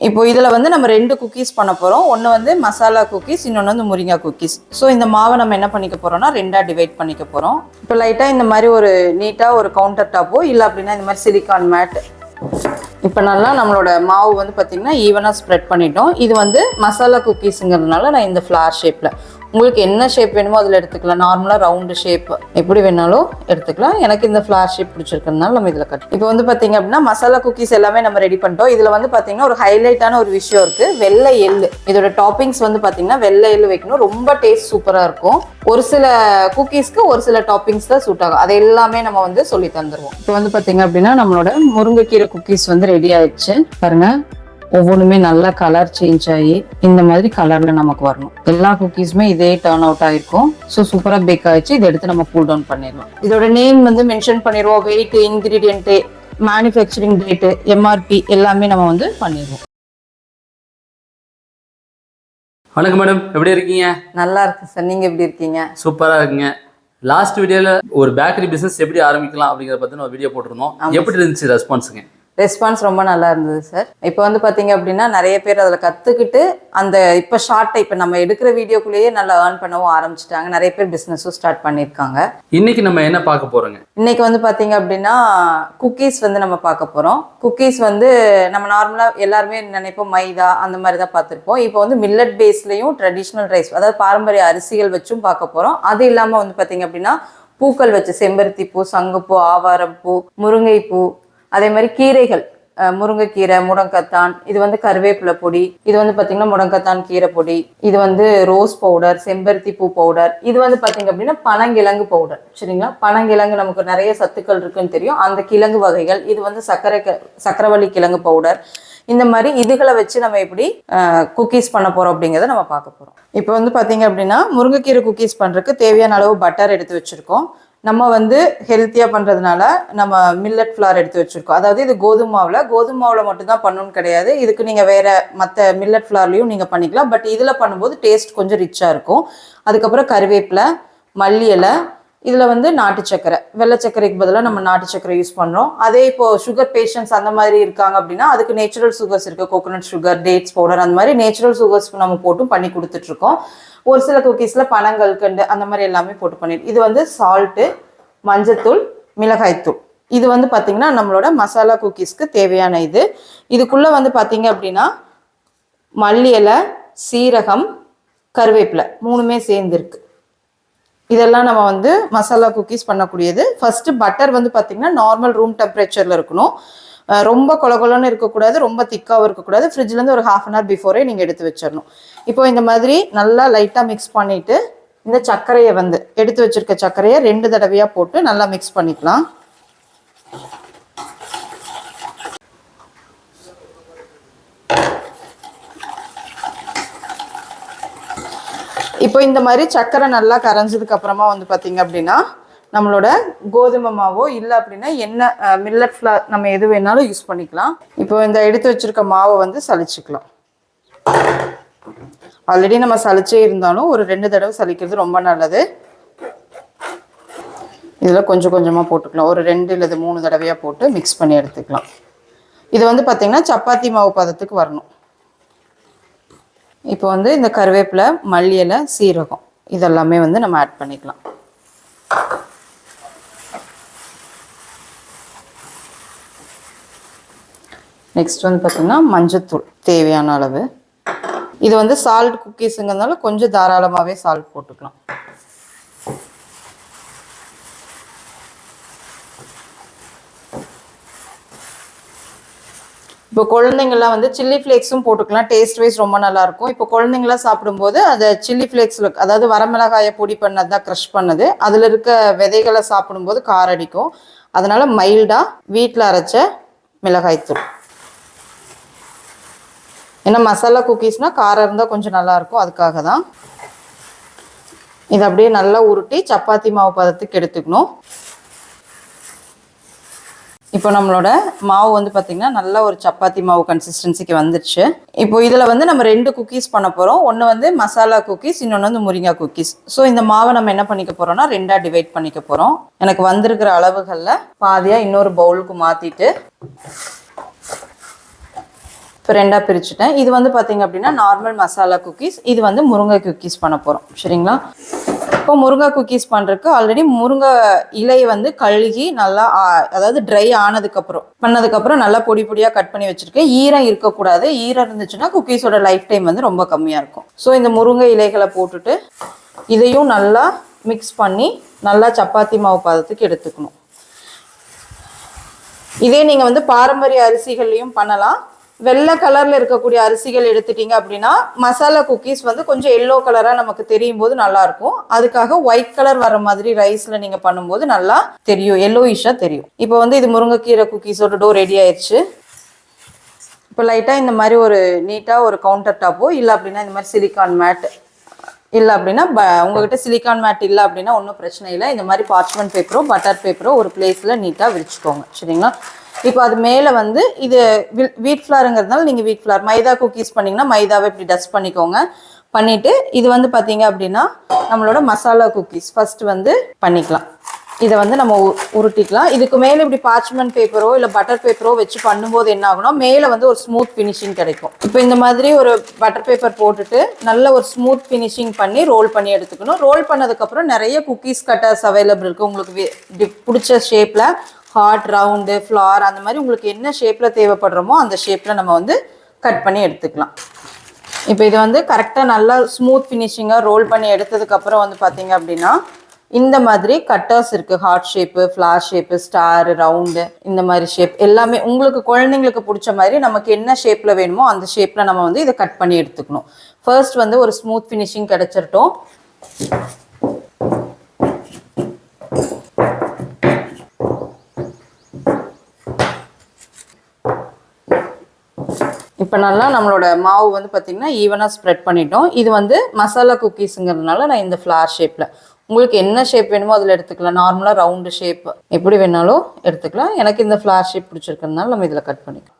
இப்போ இதில் வந்து நம்ம ரெண்டு குக்கீஸ் பண்ண போகிறோம் ஒன்று வந்து மசாலா குக்கீஸ் இன்னொன்று வந்து முருங்காய் குக்கீஸ் ஸோ இந்த மாவை நம்ம என்ன பண்ணிக்க போகிறோம்னா ரெண்டாக டிவைட் பண்ணிக்க போகிறோம் இப்போ லைட்டாக இந்த மாதிரி ஒரு நீட்டாக ஒரு கவுண்டர் டாப்போ இல்லை அப்படின்னா இந்த மாதிரி சிலிக்கான் மேட் இப்போ நல்லா நம்மளோட மாவு வந்து பார்த்திங்கன்னா ஈவனாக ஸ்ப்ரெட் பண்ணிட்டோம். இது வந்து மசாலா குக்கீஸுங்கிறதுனால நான் இந்த ஃப்ளார் ஷேப்பில் உங்களுக்கு என்ன ஷேப் வேணுமோ அதில் எடுத்துக்கலாம். நார்மலாக ரவுண்டு ஷேப் எப்படி வேணாலும் எடுத்துக்கலாம். எனக்கு இந்த ஃப்ளார் ஷேப் பிடிச்சிருக்கிறதுனால நம்ம இதில் கட் இப்போ வந்து பார்த்தீங்க அப்படின்னா மசாலா குக்கீஸ் எல்லாமே நம்ம ரெடி பண்ணிட்டோம். இதில் வந்து பார்த்தீங்கன்னா ஒரு ஹைலைட்டான ஒரு விஷயம் இருக்குது வெள்ளை எள்ளு. இதோட டாப்பிங்ஸ் வந்து பார்த்தீங்கன்னா வெள்ளை எள்ளு வைக்கணும். ரொம்ப டேஸ்ட் சூப்பராக இருக்கும். ஒரு சில குக்கீஸ்க்கு ஒரு சில டாப்பிங்ஸ் தான் சூட் ஆகும். அது எல்லாமே நம்ம வந்து சொல்லி தந்துடுவோம் இப்போ வந்து பார்த்தீங்க அப்படின்னா நம்மளோட முருங்கைக்கீரை குக்கீஸ் வந்து ரெடி ஆயிடுச்சு. பாருங்கள் ஒவ்வொன்றுமே நல்லா கலர் சேஞ்ச் ஆகி இந்த மாதிரி கலர்ல நமக்கு வரணும். எல்லா குக்கீஸுமே இதே டர்ன் அவுட் ஆயிருக்கும். ஸோ சூப்பராக பேக் ஆயிடுச்சு. இதை எடுத்து நம்ம கூல் டவுன் பண்ணிடலாம். இதோட நேம் வந்து மென்ஷன் பண்ணிடுவோம். Weight ingredient manufacturing date MRP எல்லாமே நம்ம வந்து பண்ணிடுவோம். வணக்கம் மேடம் எப்படி இருக்கீங்க? நல்லா இருக்கு சார் நீங்க எப்படி இருக்கீங்க? சூப்பராக இருக்குங்க. லாஸ்ட் வீடியோவில் ஒரு பேக்கரி பிஸ்னஸ் எப்படி ஆரம்பிக்கலாம் அப்படிங்கிறத பற்றின ஒரு வீடியோ போட்டிருந்தோம். எப்படி இருந்துச்சு ரெஸ்பான்ஸுங்க ரெஸ்பான்ஸ் ரொம்ப நல்லா இருந்தது சார் இப்போ வந்து பார்த்தீங்க அப்படின்னா நிறைய பேர் அதில் கற்றுக்கிட்டு அந்த இப்போ ஷார்ட்டை இப்போ நம்ம எடுக்கிற வீடியோக்குள்ளேயே நல்லா ஏர்ன் பண்ணவும் ஆரம்பிச்சிட்டாங்க. நிறைய பேர் பிஸ்னஸும் ஸ்டார்ட் பண்ணியிருக்காங்க. இன்னைக்கு நம்ம என்ன பார்க்க போறோங்க? இன்னைக்கு வந்து பார்த்தீங்க அப்படின்னா குக்கீஸ் வந்து நம்ம பார்க்க போகிறோம் குக்கீஸ் வந்து நம்ம நார்மலாக எல்லாருமே நினைப்போம் மைதா அந்த மாதிரி தான் பார்த்துருப்போம். இப்போ வந்து மில்லட் பேஸ்லையும் ட்ரெடிஷ்னல் ரைஸ் அதாவது பாரம்பரிய அரிசிகள் வச்சும் பார்க்க போகிறோம் அது இல்லாமல் வந்து பார்த்தீங்க அப்படின்னா பூக்கள் வச்சு செம்பருத்தி பூ சங்குப்பூ ஆவாரம்பூ முருங்கைப்பூ அதே மாதிரி கீரைகள் முருங்கைக்கீரை முடங்கத்தான் இது வந்து கருவேப்பிலை பொடி இது வந்து பார்த்தீங்கன்னா முடங்கத்தான் கீரை பொடி இது வந்து ரோஸ் பவுடர் செம்பருத்தி பூ பவுடர் இது வந்து பார்த்தீங்க அப்படின்னா பனங்கிழங்கு பவுடர் சரிங்களா? பனங்கிழங்கு நமக்கு நிறைய சத்துக்கள் இருக்குன்னு தெரியும். அந்த கிழங்கு வகைகள் இது வந்து சர்க்கரை க- சக்கரவள்ளி கிழங்கு பவுடர் இந்த மாதிரி இதுகளை வச்சு நம்ம எப்படி குக்கீஸ் பண்ண போகிறோம் அப்படிங்கிறத நம்ம பார்க்க போகிறோம் இப்போ வந்து பார்த்தீங்க அப்படின்னா முருங்கைக்கீரை குக்கீஸ் பண்ணுறதுக்கு தேவையான அளவு பட்டர் எடுத்து வச்சுருக்கோம். நம்ம வந்து ஹெல்த்தியாக பண்ணுறதுனால நம்ம மில்லட் ஃப்ளார் எடுத்து வச்சுருக்கோம். அதாவது இது கோதுமை மாவில் கோதுமை மாவில் மட்டும்தான் பண்ணணும்னு கிடையாது. இதுக்கு நீங்கள் வேறு மற்ற மில்லட் ஃப்ளார்லேயும் நீங்கள் பண்ணிக்கலாம். பட் இதில் பண்ணும்போது டேஸ்ட் கொஞ்சம் ரிச்சாக இருக்கும். அதுக்கப்புறம் கருவேப்பிலை மல்லி இலை இதில் வந்து நாட்டு சக்கரை. வெள்ளை சர்க்கரைக்கு பதிலாக நம்ம நாட்டு சக்கரை யூஸ் பண்ணுறோம் அதே இப்போ சுகர் பேஷண்ட்ஸ் அந்த மாதிரி இருக்காங்க அப்படின்னா அதுக்கு நேச்சுரல் சுகர்ஸ் இருக்குது கோகோனட் சுகர் டேட்ஸ் பவுடர் அந்த மாதிரி நேச்சுரல் சுகர்ஸ்க்கு நம்ம போட்டும் பண்ணி கொடுத்துட்ருக்கோம். ஒரு சில குக்கீஸில் பனங்கள் கண்டு அந்த மாதிரி எல்லாமே போட்டு பண்ணிடு இது வந்து சால்ட்டு மஞ்சத்தூள் மிளகாய்த்தூள். இது வந்து பார்த்திங்கன்னா நம்மளோட மசாலா குக்கீஸ்க்கு தேவையான இது. இதுக்குள்ளே வந்து பார்த்தீங்க அப்படின்னா மல்லி இலை சீரகம் கருவேப்பிலை மூணுமே சேர்ந்துருக்கு. இதெல்லாம் நம்ம வந்து மசாலா குக்கீஸ் பண்ணக்கூடியது. ஃபஸ்ட்டு பட்டர் வந்து பார்த்திங்கன்னா நார்மல் ரூம் டெம்பரேச்சரில் இருக்கணும். ரொம்ப கொல இருக்கக்கூடாது ரொம்ப திக்காகவும் இருக்கக்கூடாது. ஃப்ரிட்ஜ்லேருந்து ஒரு ஹாஃப் அன் ஹவர் பிஃபோரே நீங்கள் எடுத்து வச்சிடணும் இப்போ இந்த மாதிரி நல்லா லைட்டாக மிக்ஸ் பண்ணிவிட்டு இந்த சர்க்கரையை வந்து எடுத்து வச்சிருக்க சர்க்கரையை ரெண்டு தடவையாக போட்டு நல்லா மிக்ஸ் பண்ணிக்கலாம். இப்போ இந்த மாதிரி சர்க்கரை நல்லா கரைஞ்சதுக்கு அப்புறமா வந்து பார்த்தீங்க அப்படின்னா நம்மளோட கோதுமை மாவோ இல்லை அப்படின்னா என்ன மில்லட் ஃப்ளார் நம்ம எது வேணாலும் யூஸ் பண்ணிக்கலாம். இப்போ இந்த எடுத்து வச்சிருக்க மாவை வந்து சலிச்சுக்கலாம். ஆல்ரெடி நம்ம சளிச்சே இருந்தாலும் ஒரு ரெண்டு தடவை சலிக்கிறது ரொம்ப நல்லது. இதில் கொஞ்சம் கொஞ்சமாக போட்டுக்கலாம். ஒரு ரெண்டு இல்லது மூணு தடவையாக போட்டு மிக்ஸ் பண்ணி எடுத்துக்கலாம். இது வந்து பார்த்திங்கன்னா சப்பாத்தி மாவு பதத்துக்கு வரணும். இப்போ வந்து இந்த கருவேப்பிலை மல்லி இலை சீரகம் இதெல்லாமே வந்து நம்ம ஆட் பண்ணிக்கலாம். நெக்ஸ்ட் வந்து பார்த்திங்கன்னா மஞ்சத்தூள் தேவையான அளவு. இது வந்து சால்ட் குக்கீஸுங்கிறதுனால கொஞ்சம் தாராளமாகவே சால்ட் போட்டுக்கலாம். இப்போ குழந்தைங்கள்லாம் வந்து சில்லி ஃப்ளேக்ஸும் போட்டுக்கலாம். டேஸ்ட் வைஸ் ரொம்ப நல்லா இருக்கும் இப்போ குழந்தைங்களாம் சாப்பிடும்போது அந்த சில்லி ஃப்ளேக்ஸில் அதாவது வரமிளகாயை பொடி பண்ணது தான் க்ரஷ் பண்ணது அதில் இருக்க விதைகளை சாப்பிடும்போது கார் அடிக்கும். அதனால மைல்டாக வீட்டில் அரைச்ச மிளகாய்த்தூள் ஏன்னா மசாலா குக்கீஸ்னால் காரம் இருந்தால் கொஞ்சம் நல்லாயிருக்கும். அதுக்காக தான். இதை அப்படியே நல்லா உருட்டி சப்பாத்தி மாவு பதத்துக்கு எடுத்துக்கணும். இப்போ நம்மளோட மாவு வந்து பார்த்திங்கன்னா நல்ல ஒரு சப்பாத்தி மாவு கன்சிஸ்டன்சிக்கு வந்துடுச்சு இப்போ இதில் வந்து நம்ம ரெண்டு குக்கீஸ் பண்ண போகிறோம் ஒன்று வந்து மசாலா குக்கீஸ் இன்னொன்று வந்து முருங்கா குக்கீஸ் ஸோ இந்த மாவை நம்ம என்ன பண்ணிக்க போகிறோம்னா ரெண்டாக டிவைட் பண்ணிக்க போகிறோம் எனக்கு வந்திருக்கிற அளவுகளில் பாதியாக இன்னொரு பவுலுக்கு மாற்றிட்டு இப்போ ரெண்டாக பிரிச்சுட்டேன். இது வந்து பார்த்தீங்க அப்படின்னா நார்மல் மசாலா குக்கீஸ் இது வந்து முருங்கை குக்கீஸ் பண்ண போகிறோம் சரிங்களா? இப்போ முருங்கை குக்கீஸ் பண்ணுறதுக்கு ஆல்ரெடி முருங்கை இலையை வந்து கழுகி நல்லா அதாவது ட்ரை ஆனதுக்கப்புறம் பண்ணதுக்கப்புறம் நல்லா பொடி பொடியாக கட் பண்ணி வச்சுருக்கேன். ஈரம் இருக்கக்கூடாது. ஈரம் இருந்துச்சுன்னா குக்கீஸோட லைஃப் டைம் வந்து ரொம்ப கம்மியாக இருக்கும். ஸோ இந்த முருங்கை இலைகளை போட்டுட்டு இதையும் நல்லா மிக்ஸ் பண்ணி நல்லா சப்பாத்தி மாவு பாதத்துக்கு எடுத்துக்கணும். இதே நீங்கள் வந்து பாரம்பரிய அரிசிகள்லையும் பண்ணலாம். வெள்ளை கலரில் இருக்கக்கூடிய அரிசிகள் எடுத்துட்டீங்க அப்படின்னா மசாலா குக்கீஸ் வந்து கொஞ்சம் எல்லோ கலராக நமக்கு தெரியும் போது நல்லாயிருக்கும் அதுக்காக ஒயிட் கலர் வர மாதிரி ரைஸில் நீங்கள் பண்ணும்போது நல்லா தெரியும். எல்லோயிஷாக தெரியும். இப்போ வந்து இது முருங்கைக்கீரை குக்கீஸோட டோ ரெடி ஆயிடுச்சு இப்போ லைட்டாக இந்த மாதிரி ஒரு நீட்டாக ஒரு கவுண்டர் டாப்போ இல்லை அப்படின்னா இந்த மாதிரி சிலிக்கான் மேட் இல்லை அப்படின்னா ப உங்ககிட்ட சிலிக்கான் மேட் இல்லை அப்படின்னா ஒன்றும் பிரச்சனை இல்லை. இந்த மாதிரி பார்ச்மெண்ட் பேப்பரோ பட்டர் பேப்பரோ ஒரு பிளேஸில் நீட்டாக விரிச்சுக்கோங்க. சரிங்களா? இப்போ அது மேலே வந்து இது வீட் ஃப்ளாருங்கிறதுனால நீங்கள் வீட் ஃப்ளார் மைதா குக்கீஸ் பண்ணிங்கன்னா மைதாவை இப்படி டஸ்ட் பண்ணிக்கோங்க. பண்ணிவிட்டு இது வந்து பார்த்தீங்க அப்படின்னா நம்மளோட மசாலா குக்கீஸ் ஃபஸ்ட்டு வந்து பண்ணிக்கலாம். இதை வந்து நம்ம உ- உருட்டிக்கலாம். இதுக்கு மேலே இப்படி பார்ச்மெண்ட் பேப்பரோ இல்லை பட்டர் பேப்பரோ வச்சு பண்ணும்போது என்ன ஆகும்னா மேலே வந்து ஒரு ஸ்மூத் ஃபினிஷிங் கிடைக்கும். இப்போ இந்த மாதிரி ஒரு பட்டர் பேப்பர் போட்டுட்டு நல்ல ஒரு ஸ்மூத் ஃபினிஷிங் பண்ணி ரோல் பண்ணி எடுத்துக்கணும். ரோல் பண்ணதுக்கப்புறம் நிறைய குக்கீஸ் கட்டர்ஸ் அவைலபிள் இருக்குது உங்களுக்கு பிடிச்ச ஷேப்பில் ஹார்ட் ரவுண்டு ஃப்ளார் அந்த மாதிரி உங்களுக்கு என்ன ஷேப்பில் தேவைப்படுறோமோ அந்த ஷேப்பில் நம்ம வந்து கட் பண்ணி எடுத்துக்கலாம். இப்போ இது வந்து கரெக்டாக நல்லா ஸ்மூத் ஃபினிஷிங்காக ரோல் பண்ணி எடுத்ததுக்கப்புறம் வந்து பார்த்தீங்க அப்படின்னா இந்த மாதிரி கட்டர்ஸ் இருக்குது heart shape flower shape star round இந்த மாதிரி ஷேப் எல்லாமே உங்களுக்கு குழந்தைங்களுக்கு பிடிச்ச மாதிரி நமக்கு என்ன ஷேப்பில் வேணுமோ அந்த ஷேப்பில் நம்ம வந்து இதை கட் பண்ணி எடுத்துக்கணும். ஃபர்ஸ்ட் வந்து ஒரு ஸ்மூத் ஃபினிஷிங் கிடச்சிரட்டும். இப்போ நல்லா நம்மளோட மாவு வந்து பார்த்திங்கன்னா ஈவனாக ஸ்ப்ரெட் பண்ணிட்டோம். இது வந்து மசாலா குக்கீஸுங்கிறதுனால நான் இந்த ஃப்ளார் ஷேப்பில் உங்களுக்கு என்ன ஷேப் வேணுமோ அதில் எடுத்துக்கலாம். நார்மலாக ரவுண்டு ஷேப் எப்படி வேணாலும் எடுத்துக்கலாம். எனக்கு இந்த ஃப்ளார் ஷேப் பிடிச்சிருக்கிறதுனால நம்ம இதில் கட் பண்ணிக்கலாம்.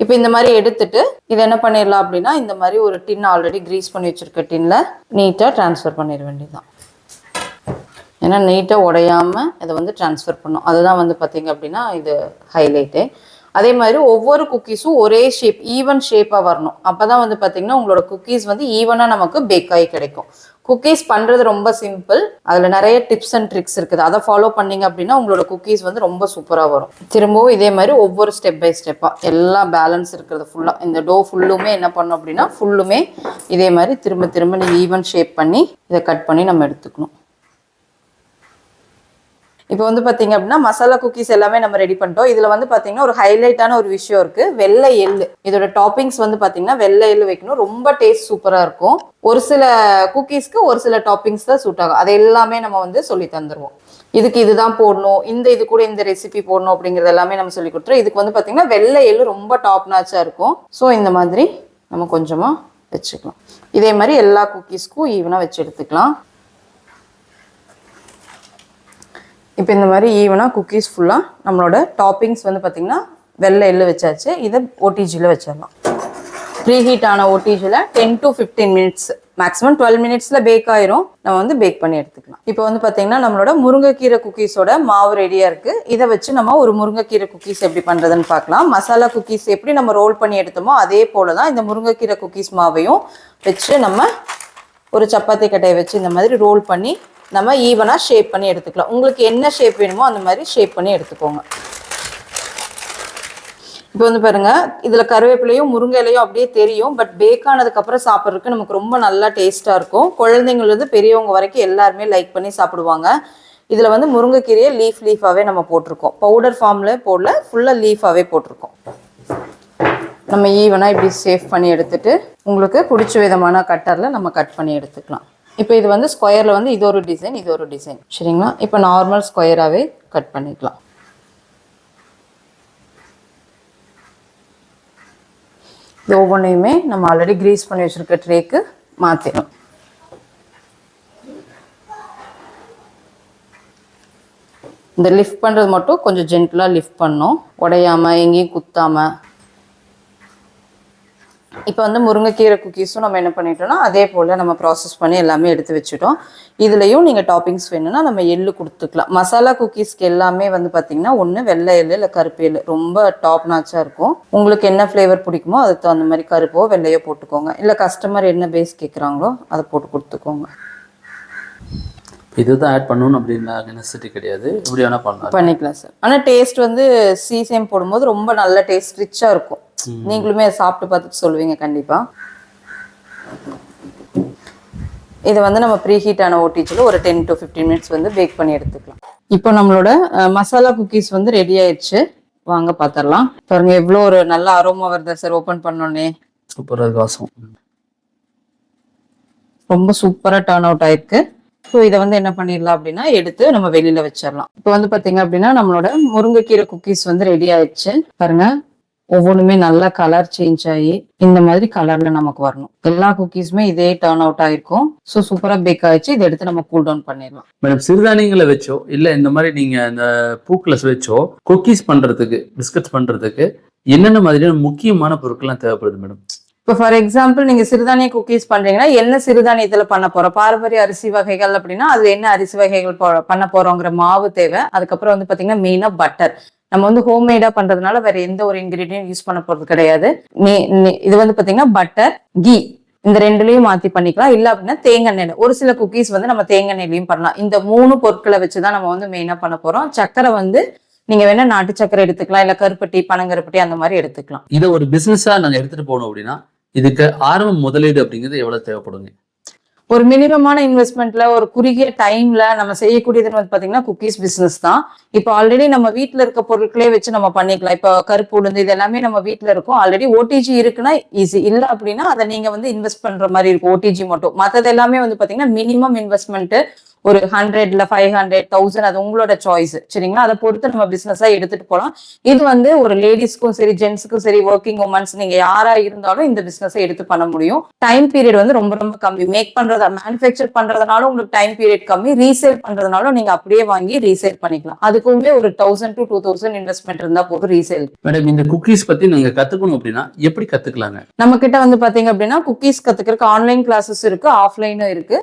இப்போ இந்த மாதிரி எடுத்துட்டு இதை என்ன பண்ணிடலாம் அப்படின்னா இந்த மாதிரி ஒரு டின் ஆல்ரெடி க்ரீஸ் பண்ணி வச்சுருக்க டின்ல நீட்டாக ட்ரான்ஸ்ஃபர் பண்ணிட வேண்டியதுதான். ஏன்னா நீட்டாக உடையாம இதை வந்து ட்ரான்ஸ்ஃபர் பண்ணும். அதுதான் வந்து பார்த்தீங்க அப்படின்னா இது ஹைலைட்டு அதே மாதிரி ஒவ்வொரு குக்கீஸும் ஒரே ஷேப் ஈவன் ஷேப்பாக வரணும். அப்போ தான் வந்து பார்த்தீங்கன்னா உங்களோட குக்கீஸ் வந்து ஈவனாக நமக்கு பேக் ஆகி கிடைக்கும். குக்கீஸ் பண்ணுறது ரொம்ப சிம்பிள் அதில் நிறைய டிப்ஸ் அண்ட் ட்ரிக்ஸ் இருக்குது. அதை ஃபாலோ பண்ணீங்க அப்படின்னா உங்களோட குக்கீஸ் வந்து ரொம்ப சூப்பராக வரும். திரும்பவும் இதே மாதிரி ஒவ்வொரு ஸ்டெப் பை ஸ்டெப்பாக எல்லாம் பேலன்ஸ் இருக்கிறது ஃபுல்லாக இந்த டோ ஃபுல்லுமே என்ன பண்ணோம் அப்படின்னா ஃபுல்லுமே இதே மாதிரி திரும்ப திரும்ப நீங்கள் ஈவன் ஷேப் பண்ணி இதை கட் பண்ணி நம்ம எடுத்துக்கணும். இப்போ வந்து பார்த்தீங்க அப்படின்னா மசாலா குக்கீஸ் எல்லாமே நம்ம ரெடி பண்ணிட்டோம். இதில் வந்து பார்த்தீங்கன்னா ஒரு ஹைலைட்டான ஒரு விஷயம் இருக்குது வெள்ளை எள்ளு. இதோட டாப்பிங்ஸ் வந்து பார்த்தீங்கன்னா வெள்ளை எள்ளு வைக்கணும். ரொம்ப டேஸ்ட் சூப்பராக இருக்கும். ஒரு சில குக்கீஸ்க்கு ஒரு சில டாப்பிங்ஸ் தான் சூட் ஆகும். அது எல்லாமே நம்ம வந்து சொல்லி தந்துடுவோம் இதுக்கு இதுதான் போடணும். இந்த இது கூட இந்த ரெசிபி போடணும் அப்படிங்கிறது எல்லாமே நம்ம சொல்லி கொடுத்துருவோம். இதுக்கு வந்து பார்த்தீங்கன்னா வெள்ளை எள்ளு ரொம்ப டாப் நாச்சாக இருக்கும். ஸோ இந்த மாதிரி நம்ம கொஞ்சமாக வச்சுக்கலாம். இதே மாதிரி எல்லா குக்கீஸ்க்கும் ஈவனாக வச்சு எடுத்துக்கலாம். இப்போ இந்த மாதிரி ஈவனாக குக்கீஸ் ஃபுல்லாக நம்மளோட டாப்பிங்ஸ் வந்து பார்த்திங்கன்னா வெள்ளை எள்ளு வச்சாச்சு. இதை ஓடிஜியில் வச்சிடலாம். ப்ரீ ஹீட் ஆன ஓடிஜியில் ten to fifteen minutes maximum twelve மினிட்ஸில் பேக் ஆயிரும். நம்ம வந்து பேக் பண்ணி எடுத்துக்கலாம். இப்போ வந்து பார்த்தீங்கன்னா நம்மளோட முருங்கைக்கீரை குக்கீஸோட மாவு ரெடியாக இருக்குது இதை வச்சு நம்ம ஒரு முருங்கைக்கீரை குக்கீஸ் எப்படி பண்ணுறதுன்னு பார்க்கலாம். மசாலா குக்கீஸ் எப்படி நம்ம ரோல் பண்ணி எடுத்தோமோ அதே போல தான் இந்த முருங்கைக்கீரை குக்கீஸ் மாவையும் வச்சு நம்ம ஒரு சப்பாத்தி கட்டையை வச்சு இந்த மாதிரி ரோல் பண்ணி நம்ம ஈவனாக ஷேப் பண்ணி எடுத்துக்கலாம். உங்களுக்கு என்ன ஷேப் வேணுமோ அந்த மாதிரி ஷேப் பண்ணி எடுத்துக்கோங்க. இப்போ வந்து பாருங்க இதில் கருவேப்பிலையும் முருங்கை இலையும் அப்படியே தெரியும். பட் பேக் ஆனதுக்கப்புறம் சாப்பிட்றதுக்கு நமக்கு ரொம்ப நல்லா டேஸ்ட்டாக இருக்கும். குழந்தைங்கள்லேருந்து பெரியவங்க வரைக்கும் எல்லாருமே லைக் பண்ணி சாப்பிடுவாங்க. இதில் வந்து முருங்கைக்கீரையை லீஃப் லீஃபாகவே நம்ம போட்டிருக்கோம். பவுடர் ஃபார்மில் போடல ஃபுல்லாக லீஃபாகவே போட்டிருக்கோம். நம்ம ஈவனாக இப்படி சேஃப் பண்ணி எடுத்துட்டு உங்களுக்கு பிடிச்ச விதமான கட்டரில் நம்ம கட் பண்ணி எடுத்துக்கலாம். இப்போ இது வந்து ஸ்கொயரில் வந்து இது ஒரு டிசைன் இது ஒரு டிசைன் சரிங்களா? இப்போ நார்மல் ஸ்கொயராகவே கட் பண்ணிக்கலாம். இது ஒவ்வொன்றையுமே நம்ம ஆல்ரெடி க்ரீஸ் பண்ணி வச்சுருக்க ட்ரேக்கு மாற்றிடும் இந்த லிஃப்ட் பண்ணுறது மட்டும் கொஞ்சம் ஜென்டலாக லிஃப்ட் பண்ணும் உடையாமல் எங்கேயும் குத்தாமல் இப்போ வந்து முருங்கைக்கீரை குக்கீஸும் நம்ம என்ன பண்ணிட்டோம்னா அதே போல் நம்ம ப்ராசஸ் பண்ணி எல்லாமே எடுத்து வச்சுட்டோம். இதுலேயும் நீங்கள் டாப்பிங்ஸ் வேணும்னா நம்ம எள்ளு கொடுத்துக்கலாம். மசாலா குக்கீஸ்க்கு எல்லாமே வந்து பார்த்தீங்கன்னா ஒன்று வெள்ளை எள்ளு இல்லை கருப்பு எள்ளு. ரொம்ப டாப் நாச்சாக இருக்கும். உங்களுக்கு என்ன ஃப்ளேவர் பிடிக்குமோ அதுக்கு தகுந்த மாதிரி கருப்போ வெள்ளையோ போட்டுக்கோங்க. இல்லை கஸ்டமர் என்ன பேஸ் கேட்குறாங்களோ அதை போட்டு கொடுத்துக்கோங்க. இதுதான் ஆட் பண்ணணும் அப்படின்னா நெசசிட்டி கிடையாது. எப்படி வேணா பண்ணலாம். பண்ணிக்கலாம் சார் ஆனால் டேஸ்ட் வந்து சீசேம் போடும்போது ரொம்ப நல்ல டேஸ்ட் ரிச்சாக இருக்கும். நீங்களுமே அதை சாப்பிட்டு பார்த்துட்டு சொல்லுவீங்க கண்டிப்பாக இதை வந்து நம்ம ப்ரீ ஹீட்டான ஓட்டிச்சில் ஒரு டென் டு ஃபிஃப்டீன் மினிட்ஸ் வந்து பேக் பண்ணி எடுத்துக்கலாம். இப்போ நம்மளோட மசாலா குக்கீஸ் வந்து ரெடி ஆயிடுச்சு. வாங்க பார்த்துடலாம் பாருங்க எவ்வளோ ஒரு நல்ல அரோமா வருதா சார் ஓப்பன் பண்ணோன்னே சூப்பராக வாசம். ரொம்ப சூப்பராக டர்ன் அவுட் ஆயிருக்கு. ஸோ இதை வந்து என்ன பண்ணிடலாம் அப்படின்னா எடுத்து நம்ம வெளியில வச்சிடலாம். இப்போ வந்து பாத்தீங்க அப்படின்னா நம்மளோட முருங்கைக்கீரை குக்கீஸ் வந்து ரெடி ஆயிடுச்சு. பாருங்க. ஒவ்வொன்றுமே நல்லா கலர் சேஞ்ச் ஆகி இந்த மாதிரி கலர்ல நமக்கு வரணும். எல்லா குக்கீஸுமே இதே டர்ன் அவுட் ஆயிருக்கும். ஸோ சூப்பரா பேக் ஆயிடுச்சு. இதை எடுத்து நம்ம கூல் டவுன் பண்ணிடலாம். மேடம் சிறுதானியங்களை வச்சோ இல்ல இந்த மாதிரி நீங்க அந்த பூக்களை வச்சோ குக்கீஸ் பண்றதுக்கு பிஸ்கட்ஸ் பண்றதுக்கு என்னென்ன மாதிரியான முக்கியமான பொருட்கள்லாம் தேவைப்படுது மேடம் இப்போ ஃபார் எக்ஸாம்பிள் நீங்கள் சிறுதானிய குக்கீஸ் பண்ணுறீங்கன்னா என்ன சிறுதானியத்தில் பண்ண போகிறோம் பாரம்பரிய அரிசி வகைகள் அப்படின்னா அது என்ன அரிசி வகைகள் போ- பண்ண போறோங்கிற மாவு தேவை. அதுக்கப்புறம் வந்து பார்த்தீங்கன்னா மெயினாக பட்டர் நம்ம வந்து ஹோம்மேடாக பண்றதுனால வேற எந்த ஒரு இன்கிரீடியன்ட் யூஸ் பண்ண போறது கிடையாது. நீ- இது வந்து பார்த்தீங்கன்னா பட்டர் கீ இந்த ரெண்டுலையும் மாத்தி பண்ணிக்கலாம். இல்ல அப்படின்னா தேங்காய் எண்ணெய் ஒரு சில குக்கீஸ் வந்து நம்ம தேங்காய் எண்ணெயிலையும் பண்ணலாம். இந்த மூணு பொருட்களை வச்சுதான் நம்ம வந்து மெயினா பண்ண போறோம். சக்கரை வந்து நீங்க வேணா நாட்டு சக்கரை எடுத்துக்கலாம். இல்ல கருப்பட்டி பனங்கருப்பட்டி அந்த மாதிரி எடுத்துக்கலாம். இதை ஒரு பிசினஸா நாங்க எடுத்துட்டு போனோம் அப்படின்னா இதுக்கு ஆரம்ப முதலீடு அப்படிங்கிறது எவ்வளவு தேவைப்படுங்க? ஒரு மினிமமான இன்வெஸ்ட்மெண்ட்ல ஒரு குறுகிய டைம்ல நம்ம செய்யக்கூடியதுன்னு வந்து பாத்தீங்கன்னா குக்கீஸ் பிசினஸ் தான். இப்போ ஆல்ரெடி நம்ம வீட்டுல இருக்க பொருட்களே வச்சு நம்ம பண்ணிக்கலாம். இப்போ கருப்பு உளுந்து இது எல்லாமே நம்ம வீட்டுல இருக்கும். ஆல்ரெடி ஓடிஜி இருக்குன்னா ஈஸி இல்லை அப்படின்னா அதை நீங்க வந்து இன்வெஸ்ட் பண்ற மாதிரி இருக்கும். ஓடிஜி மட்டும். மற்றது எல்லாமே வந்து பாத்தீங்கன்னா மினிமம் இன்வெஸ்ட்மெண்ட் ஒரு ஹண்ட்ரட்ல ஃபைவ் ஹண்ட்ரட் தௌசண்ட் அது உங்களோட சாய்ஸ் சரிங்களா? அதை பொறுத்து நம்ம பிசினஸா எடுத்துட்டு போலாம். இது வந்து ஒரு லேடிஸ்க்கும் சரி ஜென்ஸுக்கும் சரி ஒர்க்கிங் உமன்ஸ் நீங்க யாரா இருந்தாலும் இந்த பிசினஸை எடுத்து பண்ண முடியும். டைம் பீரியட் வந்து ரொம்ப ரொம்ப கம்மி. மேக் பண்றதா மேனுஃபேக்சர் பண்றதுனால உங்களுக்கு டைம் பீரியட் கம்மி. ரீசேல் பண்றதுனாலும் நீங்க அப்படியே வாங்கி ரீசேல் பண்ணிக்கலாம். அதுக்குமே ஒரு thousand to two thousand investment இருந்தா போதும் ரீசேல் மேடம் இந்த குக்கீஸ் பத்தி நீங்க கத்துக்கணும் அப்படின்னா எப்படி கத்துக்கலாங்க? நம்ம கிட்ட வந்து பாத்தீங்க அப்படின்னா குக்கீஸ் கத்துக்கிறதுக்கு ஆன்லைன் கிளாஸஸ் இருக்கு ஆஃப்லைனும் இருக்கு.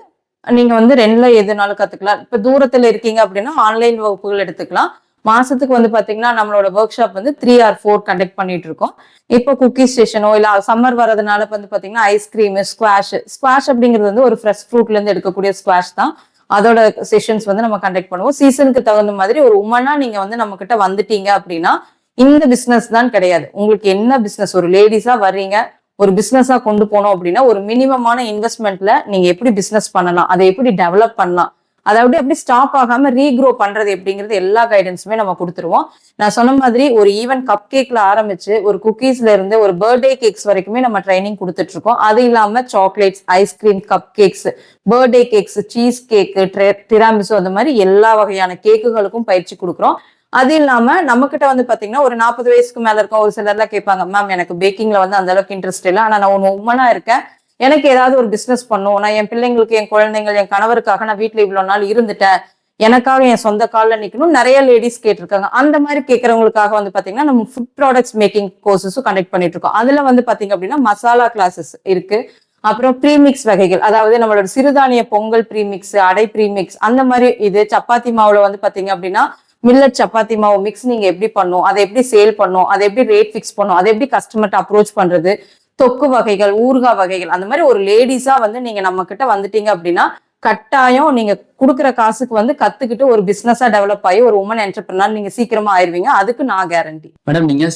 நீங்க வந்து ரெண்டுல எதுனாலும் கத்துக்கலாம். இப்ப தூரத்துல இருக்கீங்க அப்படின்னா ஆன்லைன் வகுப்புகள் எடுத்துக்கலாம். மாசத்துக்கு வந்து பாத்தீங்கன்னா நம்மளோட ஒர்க் ஷாப் வந்து த்ரீ ஆர் ஃபோர் கண்டக்ட் பண்ணிட்டு இருக்கோம். இப்போ குக்கி ஸ்டேஷனோ இல்ல சம்மர் வரதுனால வந்து பாத்தீங்கன்னா ஐஸ்கிரீம் ஸ்குவாஷ் ஸ்குவாஷ் அப்படிங்கிறது வந்து ஒரு ஃப்ரெஷ் ஃப்ரூட்ல இருந்து எடுக்கக்கூடிய ஸ்குவாஷ் தான். அதோட செஷன்ஸ் வந்து நம்ம கண்டக்ட் பண்ணுவோம். சீசனுக்கு தகுந்த மாதிரி ஒரு உமனா நீங்க வந்து நம்ம கிட்ட வந்துட்டீங்க அப்படின்னா இந்த பிசினஸ் தான் கிடையாது. உங்களுக்கு என்ன பிசினஸ் ஒரு லேடிஸா வர்றீங்க. ஒரு பிஸ்னஸாக கொண்டு போனோம் அப்படின்னா ஒரு மினிமமான இன்வெஸ்ட்மெண்ட்ல நீங்க எப்படி பிஸ்னஸ் பண்ணலாம் அதை எப்படி டெவலப் பண்ணலாம் அதாவது எப்படி ஸ்டாப் ஆகாம ரீக்ரோ பண்றது எப்படிங்கிறது எல்லா கைடன்ஸுமே நம்ம கொடுத்துருவோம். நான் சொன்ன மாதிரி ஒரு ஈவன் கப் கேக்ல ஆரம்பிச்சு ஒரு குக்கீஸ்ல இருந்து ஒரு பர்த்டே கேக்ஸ் வரைக்குமே நம்ம ட்ரைனிங் கொடுத்துட்டு இருக்கோம் அது இல்லாம chocolates ice cream cup cakes birthday cakes cheese cake tiramisu அந்த மாதிரி எல்லா வகையான கேக்குகளுக்கும் பயிற்சி கொடுக்குறோம். அது இல்லாம நம்ம கிட்ட வந்து பாத்தீங்கன்னா ஒரு நாற்பது வயசுக்கு மேல இருக்கும் ஒரு சிலர்லாம் கேட்பாங்க மேம் எனக்கு பேக்கிங்ல வந்து அந்த அளவுக்கு இன்ட்ரெஸ்ட் இல்லை. ஆனா நான் ஒரு உமனா இருக்கேன். எனக்கு ஏதாவது ஒரு பிசினஸ் பண்ணும். நான் என் பிள்ளைங்களுக்கு என் குழந்தைங்கள் என் கணவருக்காக நான் வீட்டுல இவ்வளவு நாள் இருந்துட்டேன். எனக்காக என் சொந்த காலில் நிற்கணும் நிறைய லேடிஸ் கேட்டிருக்காங்க. அந்த மாதிரி கேட்கறவங்களுக்காக வந்து பாத்தீங்கன்னா நம்ம ஃபுட் ப்ராடக்ட்ஸ் மேக்கிங் கோர்சஸும் கண்டக்ட் பண்ணிட்டு இருக்கோம். அதுல வந்து பாத்தீங்க அப்படின்னா மசாலா கிளாஸஸ் இருக்கு. அப்புறம் ப்ரீமிக்ஸ் வகைகள். அதாவது நம்மளோட சிறுதானிய பொங்கல் ப்ரீமிக்ஸ் அடை ப்ரீமிக்ஸ் அந்த மாதிரி இது சப்பாத்தி மாவுல வந்து பாத்தீங்க அப்படின்னா மில்லட் சப்பாத்தி மாவு மிக்ஸ் நீங்க எப்படி பண்ணும்? அதை எப்படி சேல் பண்ணும்? அதை எப்படி ரேட் ஃபிக்ஸ் பண்ணும்? அதை எப்படி கஸ்டமர்ட்ட அப்ரோச் பண்றது? தொக்கு வகைகள் ஊறுகாய் வகைகள் அந்த மாதிரி ஒரு லேடிஸா வந்து நீங்க நம்ம கிட்ட வந்துட்டீங்க அப்படின்னா கட்டாயம் நீங்க கொடுக்குற காசுக்கு வந்து கத்துக்கிட்டு ஒரு பிசினஸா டெவலப் ஆகி ஒரு உமன் என்டர்பிரினர் நீங்க சீக்கிரமா ஆயிருவீங்க. அதுக்கு நான் கேரண்டி மேடம் நீங்க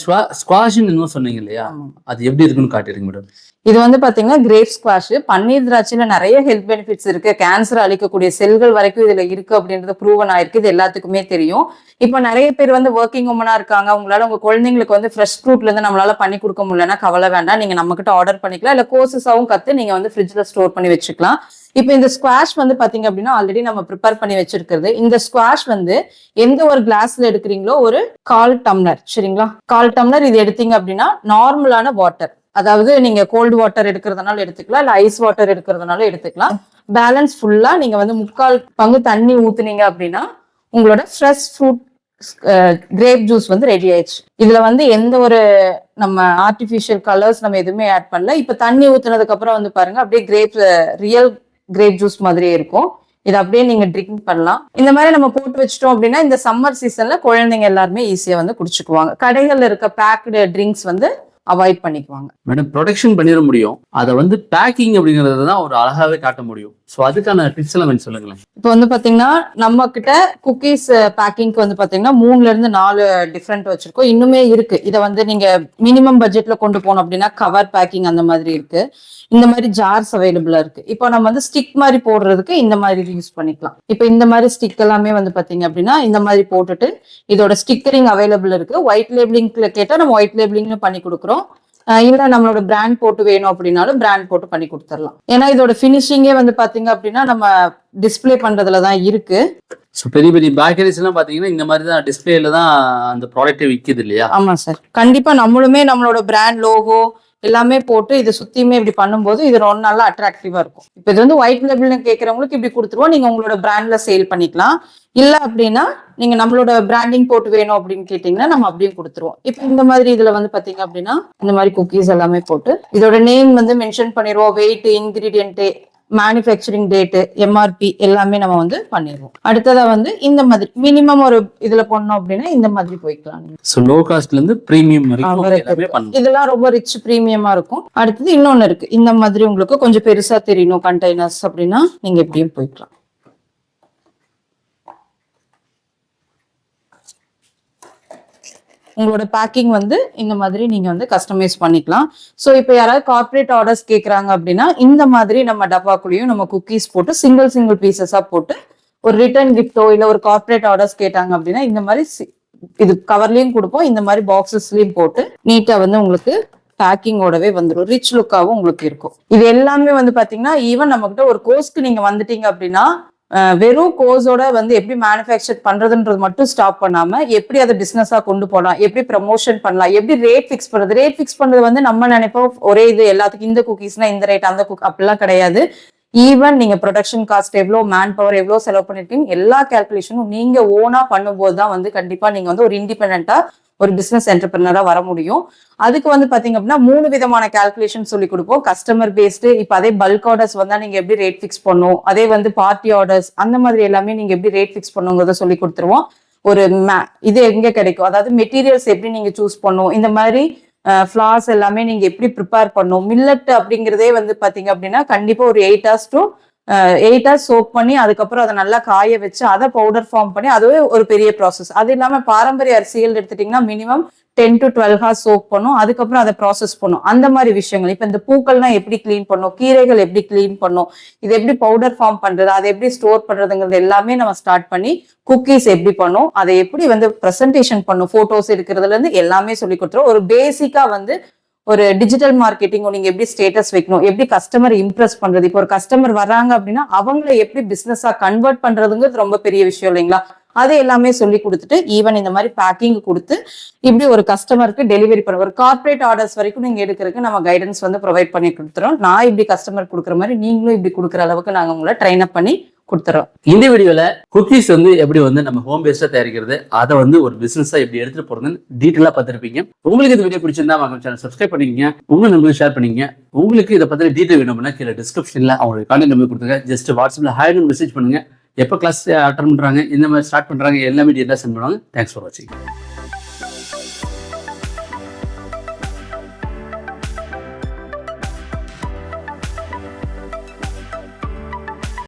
ஸ்குவாஷ் இன்னும் சொன்னீங்க இல்லையா? அது எப்படி இருக்குன்னு காட்டிடுங்க மேடம் இது வந்து பார்த்தீங்கன்னா கிரேப் ஸ்குவாஷ் பன்னீர் திராட்சையில் நிறைய ஹெல்த் பெனிஃபிட்ஸ் இருக்கு. கேன்சர் அழிக்கக்கூடிய செல்கள் வரைக்கும் இதில் இருக்கு அப்படின்றது ப்ரூவன் ஆயிருக்கு. இது எல்லாத்துக்குமே தெரியும். இப்போ நிறைய பேர் வந்து ஒர்க்கிங் உமனாக இருக்காங்க. உங்களால் உங்கள் குழந்தைங்களுக்கு வந்து ஃப்ரெஷ் ஃப்ரூட்லேருந்து நம்மளால் நம்மளால பண்ணி கொடுக்க முடியலன்னா கவலை வேண்டாம். நீங்கள் நம்மக்கிட்ட ஆர்டர் பண்ணிக்கலாம். இல்லை கோர்சஸாகவும் கற்று நீங்கள் வந்து ஃப்ரிட்ஜில் ஸ்டோர் பண்ணி வச்சுக்கலாம். இப்போ இந்த ஸ்குவாஷ் வந்து பார்த்தீங்க அப்படின்னா ஆல்ரெடி நம்ம ப்ரிப்பேர் பண்ணி வச்சிருக்கிறது. இந்த ஸ்குவாஷ் வந்து எந்த ஒரு கிளாஸ்ல எடுக்கிறீங்களோ ஒரு கால் டம்ளர் சரிங்களா? கால் டம்ளர் இது எடுத்தீங்க அப்படின்னா நார்மலான வாட்டர் அதாவது நீங்க கோல்டு வாட்டர் எடுக்கிறதுனால எடுத்துக்கலாம் இல்ல ஐஸ் வாட்டர் எடுக்கிறதுனால எடுத்துக்கலாம். பேலன்ஸ் ஃபுல்லா நீங்க வந்து முக்கால் பங்கு தண்ணி ஊத்துனீங்க அப்படின்னா உங்களோட ஃப்ரெஷ் ஃப்ரூட் கிரேப் ஜூஸ் வந்து ரெடி ஆயிடுச்சு. இதுல வந்து எந்த ஒரு நம்ம ஆர்டிஃபிஷியல் கலர்ஸ் நம்ம எதுவுமே ஆட் பண்ணல. இப்ப தண்ணி ஊத்துனதுக்கு அப்புறம் வந்து பாருங்க அப்படியே கிரேப் ரியல் கிரேப் ஜூஸ் மாதிரியே இருக்கும். இதை அப்படியே நீங்க ட்ரிங்க் பண்ணலாம். இந்த மாதிரி நம்ம போட்டு வச்சிட்டோம் அப்படின்னா இந்த சம்மர் சீசன்ல குழந்தைங்க எல்லாருமே ஈஸியா வந்து குடிச்சுக்குவாங்க. கடைகள்ல இருக்க பேக்டு ட்ரிங்க்ஸ் வந்து அவாய்ட் பண்ணிக்குவாங்க. மேடம் ப்ரொடெக்ஷன் பண்ணிட முடியும். அதை வந்து பேக்கிங் அப்படிங்கிறது தான் ஒரு அழகாவே காட்ட முடியும். ஸோ அதுக்கான டிப்ஸ் எல்லாம் சொல்லுங்களேன். இப்போ வந்து பாத்தீங்கன்னா நம்ம கிட்ட குக்கீஸ் பேக்கிங்க்கு வந்து பாத்தீங்கன்னா மூணுல இருந்து நாலு டிஃப்ரெண்ட் வச்சிருக்கோம். இன்னுமே இருக்கு. இதை வந்து நீங்க மினிமம் பட்ஜெட்ல கொண்டு போனோம் அப்படின்னா கவர் பேக்கிங் அந்த மாதிரி இருக்கு. இந்த மாதிரி ஜார்ஸ் அவைலபிளா இருக்கு. இப்போ நம்ம வந்து ஸ்டிக் மாதிரி போடுறதுக்கு இந்த மாதிரி யூஸ் பண்ணிக்கலாம். இப்போ இந்த மாதிரி ஸ்டிக் எல்லாமே வந்து பாத்தீங்க அப்படின்னா இந்த மாதிரி போட்டுட்டு இதோட ஸ்டிக்கரிங் அவைலபிள் இருக்கு. ஒயிட் லேபிளிங்ல கேட்டா நம்ம ஒயிட் லேபிளிங்னு பண்ணி கொடுக்குறோம். இல்ல நம்மளோட பிராண்ட் போட்டு வேணும் அப்படின்னாலும் பிராண்ட் போட்டு பண்ணி கொடுத்துடலாம். ஏன்னா இதோட ஃபினிஷிங்கே வந்து பாத்தீங்க அப்படின்னா நம்ம டிஸ்ப்ளே பண்றதுல தான் இருக்கு. ஸோ பெரிய பெரிய பேக்கரிஸ் எல்லாம் பார்த்தீங்கன்னா இந்த மாதிரி தான் டிஸ்பிளேல தான் அந்த ப்ராடக்ட்டை விற்கிது இல்லையா? ஆமா சார் கண்டிப்பா நம்மளுமே நம்மளோட பிராண்ட் லோகோ எல்லாமே போட்டு இதை சுத்தியுமே இப்படி பண்ணும்போது இது ரொம்ப நல்லா அட்ராக்டிவா இருக்கும். இப்போ இது வந்து ஒயிட் லேபிள்னு கேட்கறவங்களுக்கு இப்படி கொடுத்துருவோம். நீங்க உங்களோட பிராண்ட்ல சேல் பண்ணிக்கலாம். இல்ல அப்படின்னா நீங்க நம்மளோட பிராண்டிங் போட்டு வேணும் அப்படின்னு கேட்டீங்கன்னா நம்ம அப்படியும் கொடுத்துருவோம். இப்போ இந்த மாதிரி இதுல வந்து பாத்தீங்க அப்படின்னா இந்த மாதிரி குக்கீஸ் எல்லாமே போட்டு இதோட நேம் வந்து மென்ஷன் பண்ணிடுவோம். Weight ingredient manufacturing date MRP எல்லாமே நம்ம வந்து பண்ணிடுவோம் அடுத்ததா வந்து இந்த மாதிரி மினிமம் ஒரு இதுல பண்ணோம் அப்படின்னா இந்த மாதிரி போய்க்கலாம். ஸோ லோ காஸ்ட்ல இருந்து ப்ரீமியம் இதெல்லாம் ரொம்ப ரிச் ப்ரீமியமா இருக்கும். அடுத்தது இன்னொன்னு இருக்கு. இந்த மாதிரி உங்களுக்கு கொஞ்சம் பெருசா தெரியணும் கண்டெய்னர்ஸ் அப்படின்னா நீங்க எப்படியும் போய்க்கலாம். உங்களோட பேக்கிங் வந்து இந்த மாதிரி நீங்க வந்து கஸ்டமைஸ் பண்ணிக்கலாம். ஸோ இப்போ யாராவது கார்ப்பரேட் ஆர்டர்ஸ் கேட்குறாங்க அப்படின்னா இந்த மாதிரி நம்ம டப்பாக்குள்ளேயும் நம்ம குக்கீஸ் போட்டு சிங்கிள் சிங்கிள் பீசஸாக போட்டு ஒரு ரிட்டர்ன் கிஃப்டோ இல்லை ஒரு கார்ப்பரேட் ஆர்டர்ஸ் கேட்டாங்க அப்படின்னா இந்த மாதிரி சி- இது கவர்லையும் கொடுப்போம். இந்த மாதிரி பாக்ஸஸ்லையும் போட்டு நீட்டா வந்து உங்களுக்கு பேக்கிங்கோடவே வந்துடும் ரிச் லுக்காகவும் உங்களுக்கு இருக்கும். இது எல்லாமே வந்து பாத்தீங்கன்னா ஈவன் நம்மக்கிட்ட ஒரு கோர்ஸ்க்கு நீங்க வந்துட்டீங்க அப்படின்னா வெறும் கோர்ஸோட வந்து எப்படி மேனுஃபேக்சர் பண்றதுன்றது மட்டும் ஸ்டாப் பண்ணாம எப்படி அதை பிசினஸா கொண்டு போகலாம் எப்படி ப்ரமோஷன் பண்ணலாம் எப்படி ரேட் ஃபிக்ஸ் பண்றது? ரேட் ஃபிக்ஸ் பண்றது வந்து நம்ம நினைப்போம் ஒரே இது எல்லாத்துக்கும் இந்த குக்கீஸ்னா இந்த ரேட் அந்த குக் அப்படிலாம் கிடையாது. ஈவன் நீங்க ப்ரொடக்ஷன் காஸ்ட் எவ்வளோ மேன் பவர் எவ்வளோ செலவு பண்ணிருக்கீங்க எல்லா கேல்குலேஷனும் நீங்க ஓனா பண்ணும்போது தான் வந்து கண்டிப்பா நீங்க வந்து ஒரு இண்டிபெண்டா ஒரு பிஸ்னஸ் என்டர்பிரினரா வர முடியும். அதுக்கு வந்து பாத்தீங்க அப்படின்னா மூணு விதமான கால்குலேஷன் சொல்லி கொடுப்போம். கஸ்டமர் பேஸ்டு இப்போ அதே பல்க் ஆர்டர்ஸ் வந்தா நீங்க எப்படி ரேட் ஃபிக்ஸ் பண்ணும்? அதே வந்து பார்ட்டி ஆர்டர்ஸ் அந்த மாதிரி எல்லாமே நீங்க எப்படி ரேட் ஃபிக்ஸ் பண்ணுங்கிறத சொல்லி கொடுத்துருவோம். ஒரு இது எங்க கிடைக்கும்? அதாவது மெட்டீரியல்ஸ் எப்படி நீங்க சூஸ் பண்ணும்? இந்த மாதிரி ஃப்ளார்ஸ் எல்லாமே நீங்க எப்படி ப்ரிப்பேர் பண்ணும்? மில்லட் அப்படிங்கிறதே வந்து பாத்தீங்க அப்படின்னா கண்டிப்பா ஒரு eight hours to eight hours பண்ணி அதுக்கப்புறம் அதை நல்லா காய வச்சு அதை பவுடர் ஃபார்ம் பண்ணி அதுவே ஒரு பெரிய ப்ராசஸ் அது இல்லாமல் பாரம்பரிய அரிசிகள் எடுத்துட்டிங்கன்னா minimum ten to twelve hours soak பண்ணும். அதுக்கப்புறம் அதை ப்ராசஸ் பண்ணும். அந்த மாதிரி விஷயங்கள். இப்போ இந்த பூக்கள்லாம் எப்படி க்ளீன் பண்ணும்? கீரைகள் எப்படி க்ளீன் பண்ணும்? இது எப்படி பவுடர் ஃபார்ம் பண்ணுறது அதை எப்படி ஸ்டோர் பண்ணுறதுங்கிறது எல்லாமே நம்ம ஸ்டார்ட் பண்ணி குக்கீஸ் எப்படி பண்ணும்? அதை எப்படி வந்து ப்ரெசன்டேஷன் பண்ணும்? ஃபோட்டோஸ் எடுக்கிறதுலேருந்து எல்லாமே சொல்லி கொடுத்துரும். ஒரு பேசிக்காக வந்து ஒரு டிஜிட்டல் மார்க்கெட்டிங் நீங்க எப்படி ஸ்டேட்டஸ் வைக்கணும் எப்படி கஸ்டமர் இம்ப்ரெஸ் பண்றது? இப்போ ஒரு கஸ்டமர் வராங்க அப்படின்னா அவங்கள எப்படி பிசினஸா கன்வெர்ட் பண்றதுங்கிறது ரொம்ப பெரிய விஷயம் இல்லைங்களா? அது எல்லாமே சொல்லி கொடுத்துட்டு ஈவன் இந்த மாதிரி பேக்கிங் கொடுத்து இப்படி ஒரு கஸ்டமருக்கு டெலிவரி பண்ண ஒரு கார்பரேட் ஆர்டர்ஸ் வரைக்கும் நீங்க எடுக்கிறதுக்கு நம்ம கைடன்ஸ் வந்து ப்ரொவைட் பண்ணி கொடுத்துறோம். நான் இப்படி கஸ்டமர் கொடுக்குற மாதிரி நீங்களும் இப்படி கொடுக்குற அளவுக்கு நாங்கள் உங்களை ட்ரெயின் அப் பண்ணி கொடுத்துறோம். இந்த வீடியோல குக்கீஸ் வந்து எப்படி வந்து நம்ம ஹோம் பேஸ்டா தயாரிக்கிறது அதை வந்து ஒரு பிசினஸா எப்படி எடுத்துட்டு போறதுன்னு டீட்டெயிலா பார்த்துருப்பீங்க. உங்களுக்கு இந்த வீடியோ பிடிச்சிருந்தா வாங்க சேனல் சப்ஸ்கிரைப் பண்ணிக்கங்க. உங்க நம்பருக்கு ஷேர் பண்ணிக்கங்க. உங்களுக்கு இதை பத்தின டீட்டெயில் வேணும்னா கீழே டிஸ்கிரிப்ஷன்ல அவங்களுக்கு கான்டாக்ட் நம்பர் கொடுத்துங்க ஜஸ்ட் வாட்ஸ்அப்ல ஹாய்னு மெசேஜ் பண்ணுங்க. எப்போ கிளாஸ் அட்டன் பண்றாங்க இந்த மாதிரி ஸ்டார்ட் பண்றாங்க எல்லாமே டீட்டெயிலாக சென்ட் பண்ணுவாங்க. தேங்க்ஸ் ஃபார் வாட்சிங்